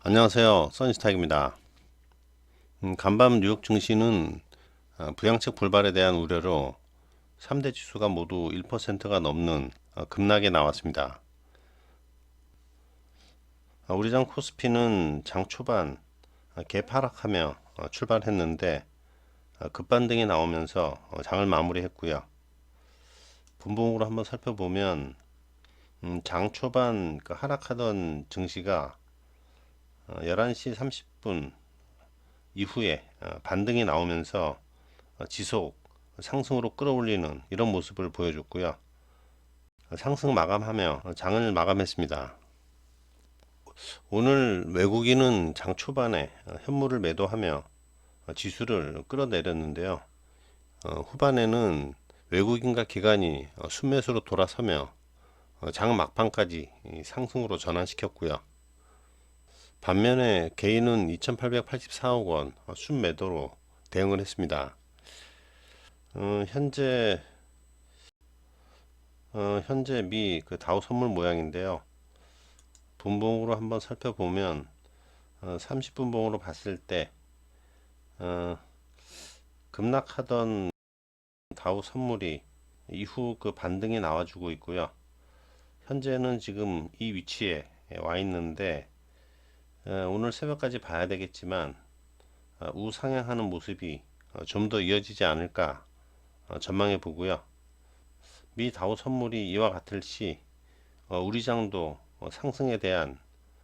안녕하세요. 써니스탁입니다. 음, 간밤 뉴욕 증시는 어, 부양책 불발에 대한 우려로 3대 지수가 모두 1%가 넘는 어, 급락에 나왔습니다. 어, 우리 장 코스피는 장 초반 어, 개파락하며 어, 출발했는데 어, 급반등이 나오면서 어, 장을 마무리했고요. 분봉으로 한번 살펴보면 음, 장 초반 그 하락하던 증시가 어, 11시 30분 이후에 어, 반등이 나오면서 어, 지속 상승으로 끌어올리는 이런 모습을 보여줬고요. 어, 상승 마감하며 어, 장을 마감했습니다. 오늘 외국인은 장 초반에 어, 현물을 매도하며 어, 지수를 끌어내렸는데요. 어, 후반에는 외국인과 기관이 어, 순매수로 돌아서며 어, 장 막판까지 이 상승으로 전환시켰고요. 반면에 개인은 2,884억 원 어, 순매도로 대응을 했습니다. 어, 현재 어, 현재 미 그 다우 선물 모양인데요. 분봉으로 한번 살펴보면 어, 30분봉으로 봤을 때 어, 급락하던 다우 선물이 이후 그 반등이 나와주고 있고요. 현재는 지금 이 위치에 와 있는데 어, 오늘 새벽까지 봐야 되겠지만 어, 우상향하는 모습이 좀 더 이어지지 않을까 어, 전망해 보고요. 미 다우 선물이 이와 같을 시 어, 우리 장도 어, 상승에 대한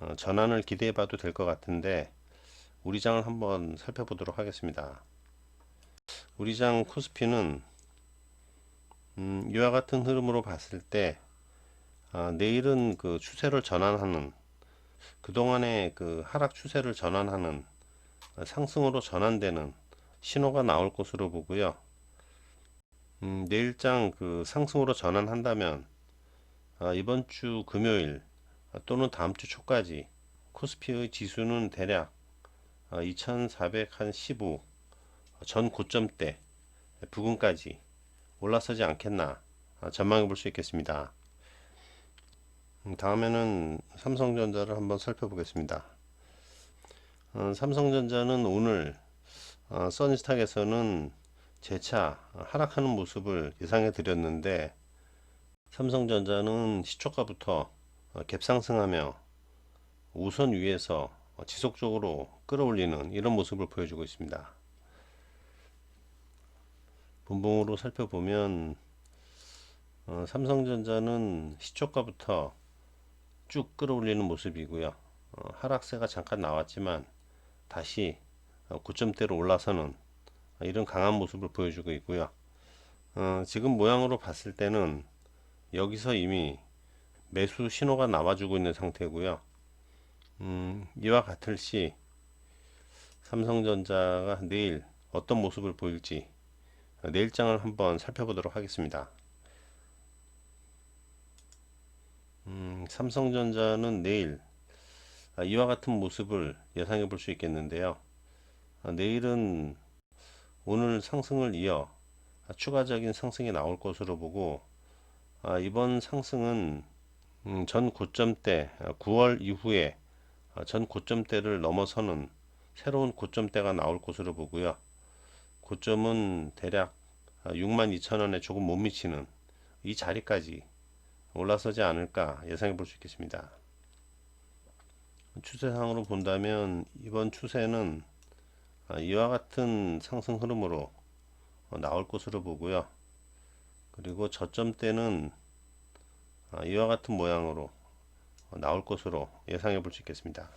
어, 전환을 기대해 봐도 될 것 같은데 우리 장을 한번 살펴보도록 하겠습니다. 우리 장 코스피는 음, 이와 같은 흐름으로 봤을 때 아, 내일은 그 추세를 전환하는 그동안의 그 하락 추세를 전환하는 어, 상승으로 전환되는 신호가 나올 것으로 보고요. 음, 내일장 그 상승으로 전환한다면 아, 이번 주 금요일 아, 또는 다음 주 초까지 코스피의 지수는 대략 아, 2415 전 고점대 부근까지 올라서지 않겠나 아, 전망해 볼 수 있겠습니다. 음, 다음에는 삼성전자를 한번 살펴보겠습니다. 어, 삼성전자는 오늘 어, 써니스탁에서는 재차 하락하는 모습을 예상해 드렸는데 삼성전자는 시초가부터 어, 갭상승하며 우선 위에서 어, 지속적으로 끌어올리는 이런 모습을 보여주고 있습니다. 분봉으로 살펴보면 어, 삼성전자는 시초가부터 쭉 끌어올리는 모습이고요. 어, 하락세가 잠깐 나왔지만 다시 어, 고점대로 올라서는 이런 강한 모습을 보여주고 있고요. 어, 지금 모양으로 봤을 때는 여기서 이미 매수 신호가 나와주고 있는 상태고요. 음, 이와 같을 시 삼성전자가 내일 어떤 모습을 보일지 어, 내일장을 한번 살펴보도록 하겠습니다. 음, 삼성전자는 내일 아, 이와 같은 모습을 예상해 볼 수 있겠는데요. 아, 내일은 오늘 상승을 이어 아, 추가적인 상승이 나올 것으로 보고 아, 이번 상승은 음, 전 고점대 9월 이후에 아, 전 고점대를 넘어서는 새로운 고점대가 나올 것으로 보고요. 고점은 대략 62,000원에 조금 못 미치는 이 자리까지 올라서지 않을까 예상해 볼 수 있겠습니다. 추세상으로 본다면 이번 추세는 아, 이와 같은 상승 흐름으로 어, 나올 것으로 보고요. 그리고 저점대는 아, 이와 같은 모양으로 어, 나올 것으로 예상해 볼 수 있겠습니다.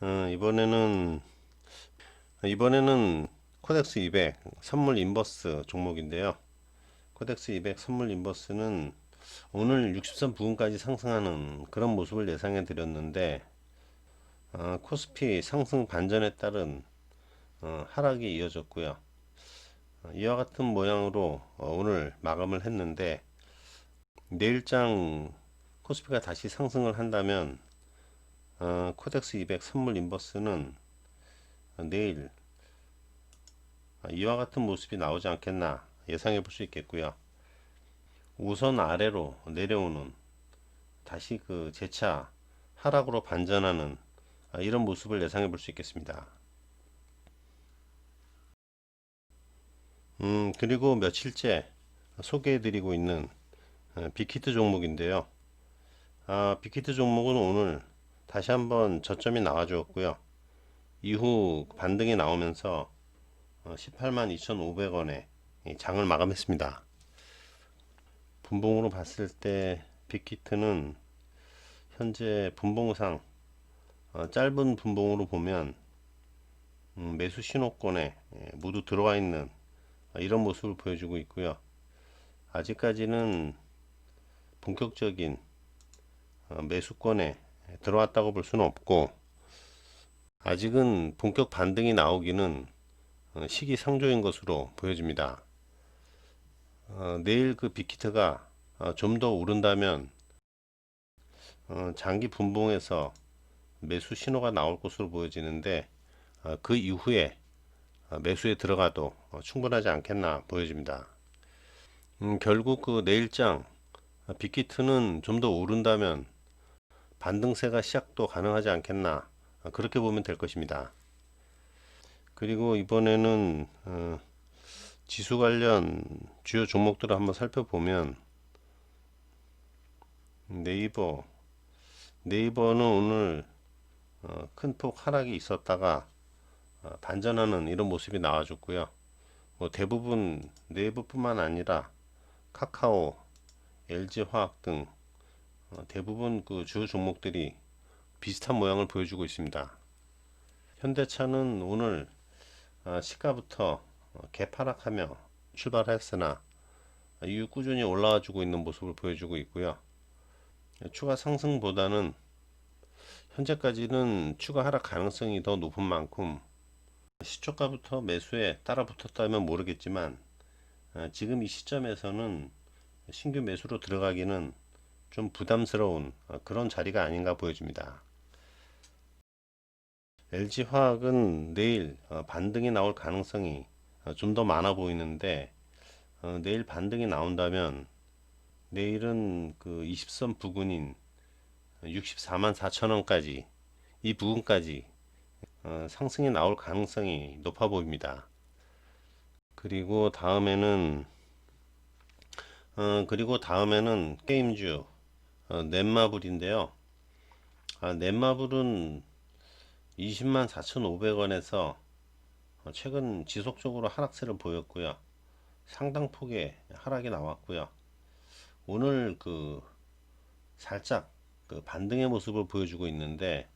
어, 이번에는 이번에는 코덱스 200 선물 인버스 종목인데요. 코덱스 200 선물 인버스는 오늘 60선 부근까지 상승하는 그런 모습을 예상해 드렸는데 어, 코스피 상승 반전에 따른 어, 하락이 이어졌고요. 어, 이와 같은 모양으로 어, 오늘 마감을 했는데 내일장 코스피가 다시 상승을 한다면 어, 코덱스 200 선물 인버스는 어, 내일 어, 이와 같은 모습이 나오지 않겠나 예상해 볼 수 있겠고요. 우선 아래로 내려오는 다시 그 재차 하락으로 반전하는 아, 이런 모습을 예상해 볼 수 있겠습니다. 음, 그리고 며칠째 소개해 드리고 있는 어, 빅히트 종목인데요. 아, 빅히트 종목은 오늘 다시 한번 저점이 나와 주었고요. 이후 반등이 나오면서 18만 2,500원에 장을 마감했습니다. 분봉으로 봤을 때 빅히트는 현재 분봉상 어, 짧은 분봉으로 보면 음, 매수 신호권에 예, 모두 들어와 있는 어, 이런 모습을 보여주고 있고요. 아직까지는 본격적인 어, 매수권에 들어왔다고 볼 수는 없고 아직은 본격 반등이 나오기는 어, 시기상조인 것으로 보여집니다. 어, 내일 그 빅히트가 어, 좀더 오른다면 어, 장기 분봉에서 매수 신호가 나올 것으로 보여지는데 어, 그 이후에 어, 매수에 들어가도 어, 충분하지 않겠나 보여집니다. 음, 결국 그 내일장 어, 빅히트는 좀 더 오른다면 반등세가 시작도 가능하지 않겠나 어, 그렇게 보면 될 것입니다. 그리고 이번에는 어, 지수 관련 주요 종목들을 한번 살펴보면 네이버 네이버는 오늘 어, 큰 폭 하락이 있었다가 어, 반전하는 이런 모습이 나와줬고요. 뭐 대부분 네이버뿐만 아니라 카카오, LG화학 등 어, 대부분 그 주요 종목들이 비슷한 모양을 보여주고 있습니다. 현대차는 오늘 어, 시가부터 어, 개파락하며 출발했으나 이후 꾸준히 올라와 주고 있는 모습을 보여주고 있고요. 추가 상승보다는 현재까지는 추가 하락 가능성이 더 높은 만큼 시초가부터 매수에 따라 붙었다면 모르겠지만 아, 지금 이 시점에서는 신규 매수로 들어가기는 좀 부담스러운 아, 그런 자리가 아닌가 보여집니다. LG화학은 내일 어, 반등이 나올 가능성이 어, 좀 더 많아 보이는데 어, 내일 반등이 나온다면 내일은 그 20선 부근인 64만 4천 원까지 이 부근까지 어, 상승이 나올 가능성이 높아 보입니다. 그리고 다음에는 어, 그리고 다음에는 게임주 어, 넷마블인데요. 아, 넷마블은 20만 4,500원에서 어, 최근 지속적으로 하락세를 보였고요. 상당 폭의 하락이 나왔고요. 오늘 그 살짝 그 반등의 모습을 보여주고 있는데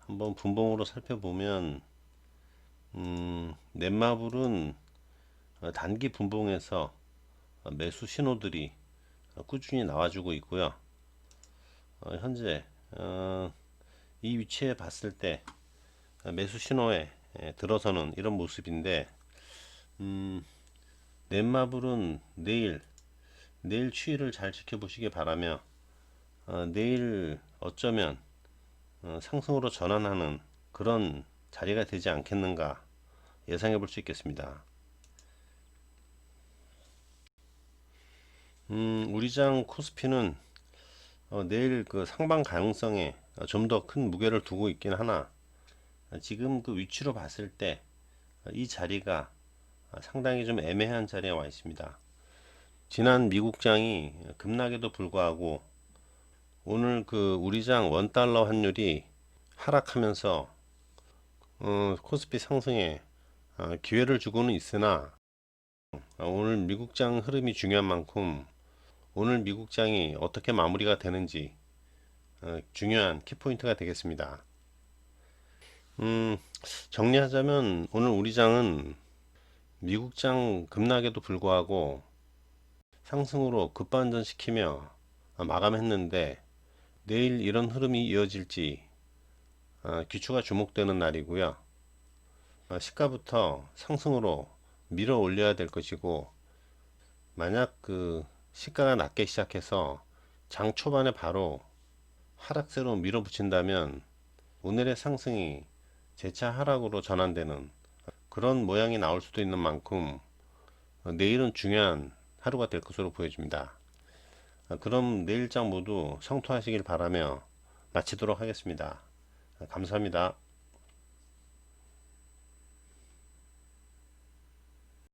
한번 분봉으로 살펴보면 음, 넷마블은 어, 단기 분봉에서 어, 매수 신호들이 꾸준히 나와주고 있고요. 어, 현재 어, 이 위치에 봤을 때 매수 신호에 예, 들어서는 이런 모습인데 음, 넷마블은 내일 내일 추이를 잘 지켜보시기 바라며 어, 내일 어쩌면 어, 상승으로 전환하는 그런 자리가 되지 않겠는가 예상해 볼 수 있겠습니다. 음, 우리장 코스피는 어, 내일 그 상방 가능성에 좀 더 큰 무게를 두고 있긴 하나 지금 그 위치로 봤을 때 이 자리가 상당히 좀 애매한 자리에 와 있습니다. 지난 미국장이 급락에도 불구하고 오늘 그 우리장 원달러 환율이 하락하면서 어, 코스피 상승에 어, 기회를 주고는 있으나 어, 오늘 미국장 흐름이 중요한 만큼 오늘 미국장이 어떻게 마무리가 되는지 어, 중요한 키포인트가 되겠습니다. 음, 정리하자면 오늘 우리 장은 미국장 급락에도 불구하고 상승으로 급반전시키며 마감했는데 내일 이런 흐름이 이어질지 어, 귀추가 주목되는 날이고요. 어, 시가부터 상승으로 밀어 올려야 될 것이고 만약 그 시가가 낮게 시작해서 장 초반에 바로 하락세로 밀어붙인다면 오늘의 상승이 재차 하락으로 전환되는 그런 모양이 나올 수도 있는 만큼 내일은 중요한 하루가 될 것으로 보여집니다. 그럼 내일장 모두 성토하시길 바라며 마치도록 하겠습니다. 감사합니다.